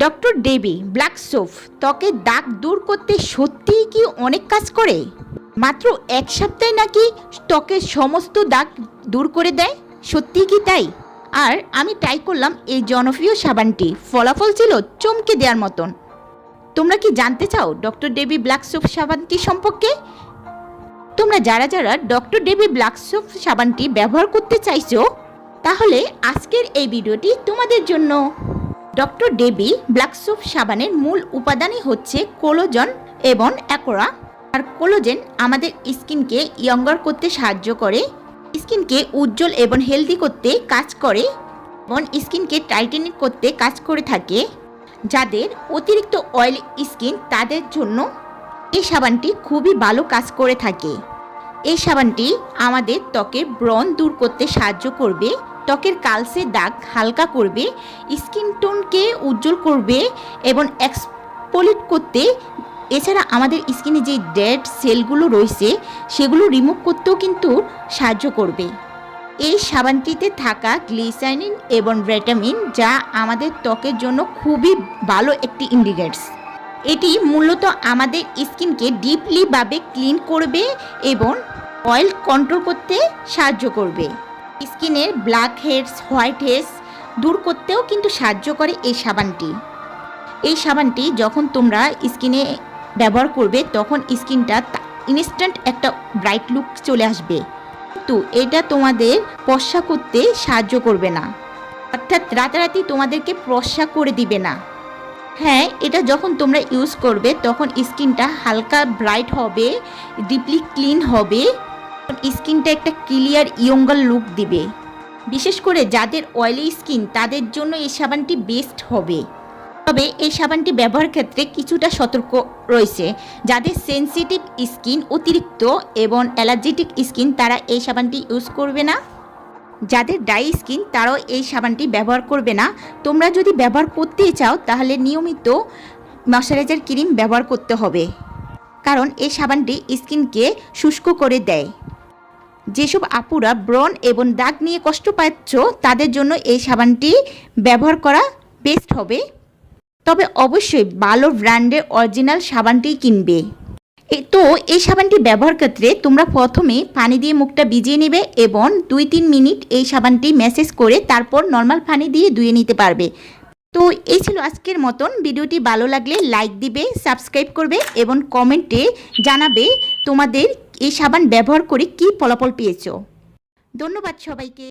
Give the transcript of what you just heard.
Doctor Davey, black soap ত্বকের দাগ দূর করতে সত্যিই কি অনেক কাজ করে? মাত্র এক সপ্তাহে নাকি ত্বকের সমস্ত দাগ দূর করে দেয়? সত্যিই কি তাই? আর আমি ট্রাই করলাম এই জনপ্রিয় সাবানটি। ফলাফল ছিল চমকে দেওয়ার মতন। তোমরা কি জানতে চাও ডক্টর ডেবি ব্ল্যাক সোপ সাবানটি সম্পর্কে? তোমরা যারা যারা ডক্টর ডেবি ব্ল্যাক সোপ সাবানটি ব্যবহার করতে চাইছো, তাহলে আজকের এই ভিডিওটি তোমাদের জন্য। ডক্টর ডেবি ব্ল্যাক সোপ সাবানের মূল উপাদানই হচ্ছে কোলোজন এবং অ্যাকোরা। আর কোলোজেন আমাদের স্কিনকে ইয়ঙ্গার করতে সাহায্য করে, স্কিনকে উজ্জ্বল এবং হেলদি করতে কাজ করে এবং স্কিনকে টাইটেনিং করতে কাজ করে থাকে, যাদের অতিরিক্ত অয়েল স্কিন তাদের জন্য এই সাবানটি খুবই ভালো কাজ করে থাকে। এই সাবানটি আমাদের ত্বকের ব্রণ দূর করতে সাহায্য করবে ত্বকের কালসে দাগ হালকা করবে, স্কিন টোনকে উজ্জ্বল করবে এবং এক্সপোলিট করতে, এছাড়া আমাদের স্কিনে যে ডেড সেলগুলো রয়েছে, সেগুলো রিমুভ করতেও কিন্তু সাহায্য করবে। এই সাবানটিতে থাকা গ্লিসাইনিন এবং ভিটামিন যা আমাদের ত্বকের জন্য খুবই ভালো একটি ইন্ডিকেটস এটি মূলত আমাদের স্কিনকে ডিপলিভাবে ক্লিন করবে এবং অয়েল কন্ট্রোল করতে সাহায্য করবে। স্কিনের ব্ল্যাক হেডস, হোয়াইট হেডস দূর করতেও কিন্তু সাহায্য করে এই সাবানটি। এই সাবানটি যখন তোমরা স্কিনে ব্যবহার করবে, তখন স্কিনটা ইনস্ট্যান্ট একটা ব্রাইট লুক চলে আসবে। কিন্তু এটা তোমাদের পশা করতে সাহায্য করবে না। অর্থাৎ রাতারাতি তোমাদেরকে প্রশা করে দিবে না। হ্যাঁ এটা যখন তোমরা ইউজ করবে, তখন স্কিনটা হালকা ব্রাইট হবে, ডিপলি ক্লিন হবে। স্কিনটা একটা ক্লিয়ার ইয়ঙ্গাল লুক দিবে। বিশেষ করে যাদের অয়েলি স্কিন তাদের জন্য এই সাবানটি বেস্ট হবে। তবে এই সাবানটি ব্যবহার ক্ষেত্রে কিছুটা সতর্ক রয়েছে। যাদের সেনসিটিভ স্কিন অতিরিক্ত এবং অ্যালার্জেটিক স্কিন তারা এই সাবানটি ইউজ করবে না। যাদের ড্রাই স্কিন তারাও এই সাবানটি ব্যবহার করবে না। তোমরা যদি ব্যবহার করতেই চাও, তাহলে নিয়মিত ময়শ্চারাইজার ক্রিম ব্যবহার করতে হবে। কারণ এই সাবানটি স্কিনকে শুষ্ক করে দেয়। যেসব আপুরা ব্রণ এবং দাগ নিয়ে কষ্ট পাচ্ছ, তাদের জন্য এই সাবানটি ব্যবহার করা বেস্ট হবে। তবে অবশ্যই ভালো ব্র্যান্ডের অরিজিনাল সাবানটিই কিনবে। তো এই সাবানটি ব্যবহার ক্ষেত্রে তোমরা প্রথমে পানি দিয়ে মুখটা ভিজিয়ে নেবে এবং দুই তিন মিনিট এই সাবানটি ম্যাসেজ করে তারপর নর্মাল পানি দিয়ে ধুয়ে নিতে পারবে। তো এই ছিল আজকের মতন। ভিডিওটি ভালো লাগলে লাইক দিবে, সাবস্ক্রাইব করবে এবং কমেন্টে জানাবে তোমাদের এই সাবান ব্যবহার করে কি ফলাফল পেয়েছ? ধন্যবাদ সবাইকে।